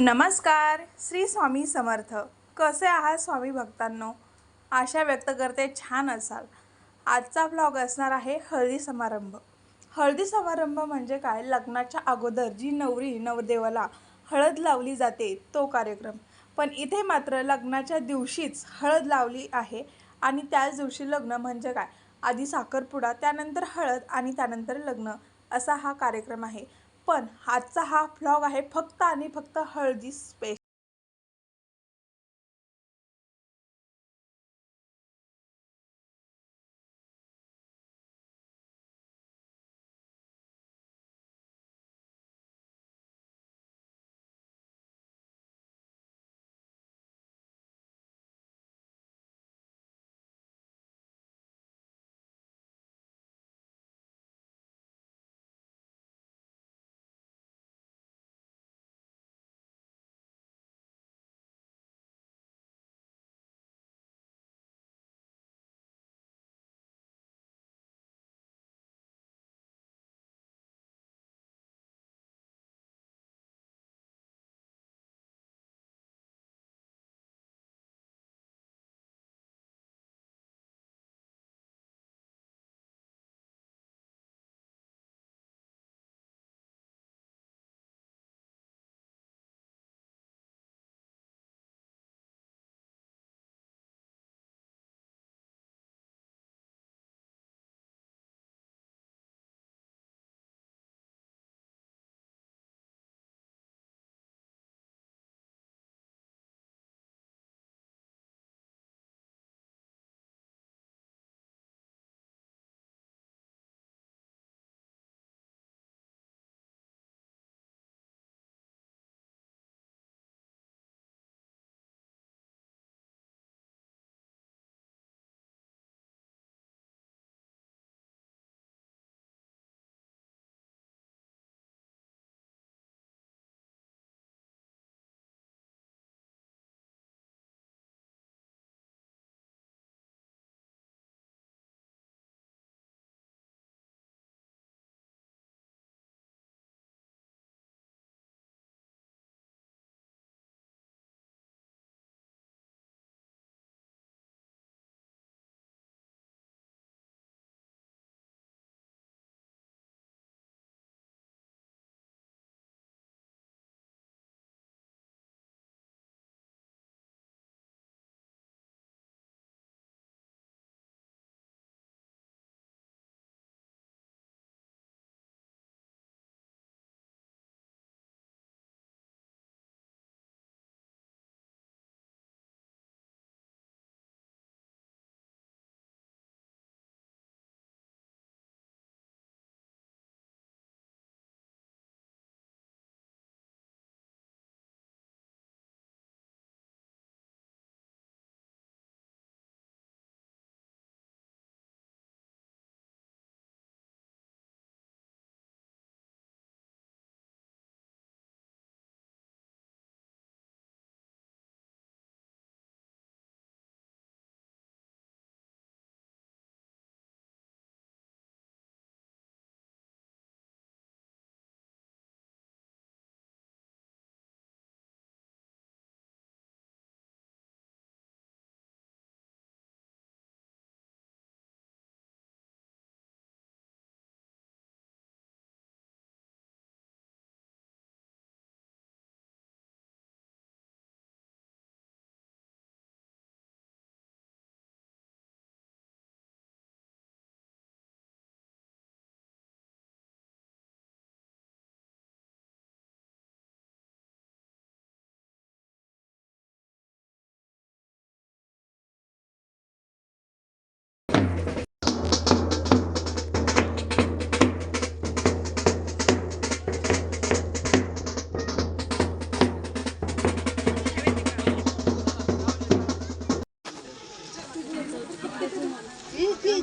नमस्कार श्री स्वामी समर्थ. कसे आहात स्वामी भक्तांनो? आशा व्यक्त करते छान असाल. आजचा ब्लॉग असणार आहे हळदी समारंभ. हळदी समारंभ म्हणजे काय? लग्नाच्या अगोदर जी नवरी नवदेवाला हळद लावली जाते तो कार्यक्रम. पण इथे मात्र लग्नाच्या दिवशीच हळद लावली आहे आणि त्याच दिवशी लग्न म्हणजे काय? आधी साखरपुडा त्यानंतर हळद आणि त्यानंतर लग्न असा हा कार्यक्रम आहे. पण आजचा हा व्लॉग आहे फक्त आणि फक्त हळदी स्पेशल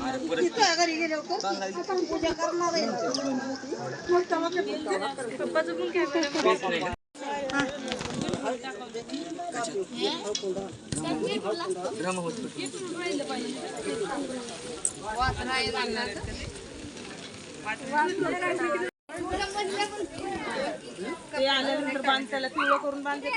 घरी गेलो पूजा करणार आहे आल्यानंतर बांध पिवळं करून बांधते